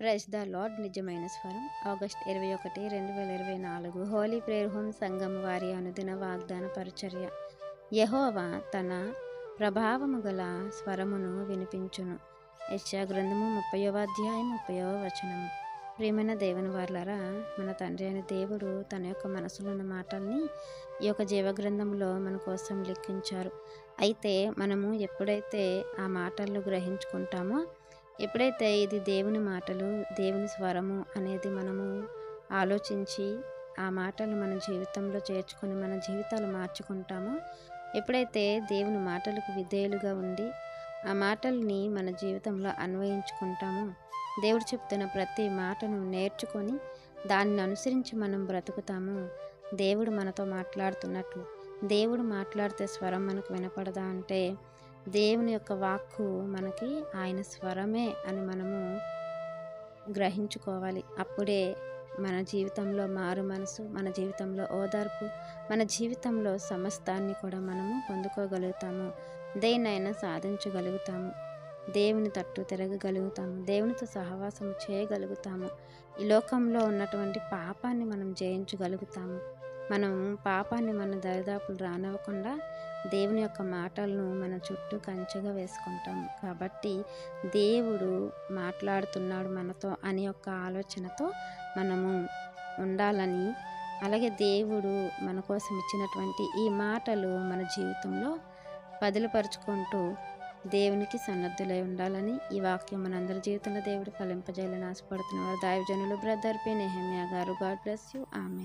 Praise the lord నిజమైన స్వరం. August ఇరవై ఒకటి రెండు వేల ఇరవై నాలుగు. హోలీ ప్రేయర్ హోమ్ సంఘం వారి అనుదిన వాగ్దాన పరిచర్య. యహోవా తన ప్రభావము గల స్వరమును వినిపించును. యశా గ్రంథము ముప్పయవ అధ్యాయం ముప్పయవ వచనము. ప్రియమైన దేవుని వార్లరా మన తండ్రి అయిన దేవుడు తన యొక్క మనసులో ఉన్న మాటల్ని ఈ యొక్క జీవగ్రంథంలో మన కోసం లెక్కించారు. అయితే మనము ఎప్పుడైతే ఆ మాటలను గ్రహించుకుంటామో ఎప్పుడైతే ఇది దేవుని మాటలు దేవుని స్వరము అనేది మనము ఆలోచించి ఆ మాటలు మన జీవితంలో చేర్చుకొని మన జీవితాలు మార్చుకుంటామో ఎప్పుడైతే దేవుని మాటలకు విధేయులుగా ఉండి ఆ మాటల్ని మన జీవితంలో అన్వయించుకుంటామో దేవుడు చెప్తున్న ప్రతి మాటను నేర్చుకొని దాన్ని అనుసరించి మనం బ్రతుకుతాము దేవుడు మనతో మాట్లాడుతున్నట్లు దేవుడు మాట్లాడితే స్వరం మనకు వినపడదా అంటే దేవుని యొక్క వాక్కు మనకి ఆయన స్వరమే అని మనము గ్రహించుకోవాలి. అప్పుడే మన జీవితంలో మారు మనసు మన జీవితంలో ఓదార్పు మన జీవితంలో సమస్తాన్ని కూడా మనము పొందుకోగలుగుతాము. దేన్నైనా సాధించగలుగుతాము. దేవుని తట్టు తిరగగలుగుతాము. దేవునితో సహవాసం చేయగలుగుతాము. ఈ లోకంలో ఉన్నటువంటి పాపాన్ని మనం జయించగలుగుతాము. మనం పాపాన్ని మన దరిదాపులు రానివ్వకుండా దేవుని యొక్క మాటలను మన చుట్టూ కంచెగా వేసుకుంటాం కాబట్టి దేవుడు మాట్లాడుతున్నాడు మనతో అని యొక్క ఆలోచనతో మనము ఉండాలని అలాగే దేవుడు మన కోసం ఇచ్చినటువంటి ఈ మాటలు మన జీవితంలో బదిలపరుచుకుంటూ దేవునికి సన్నద్ధులై ఉండాలని ఈ వాక్యం మనందరి జీవితంలో దేవుడు ఫలింపజేయాలని ఆశపడుతున్నవారు దైవజనులు బ్రదర్ పి. నెహమ్యా గారు. God bless you. ఆమె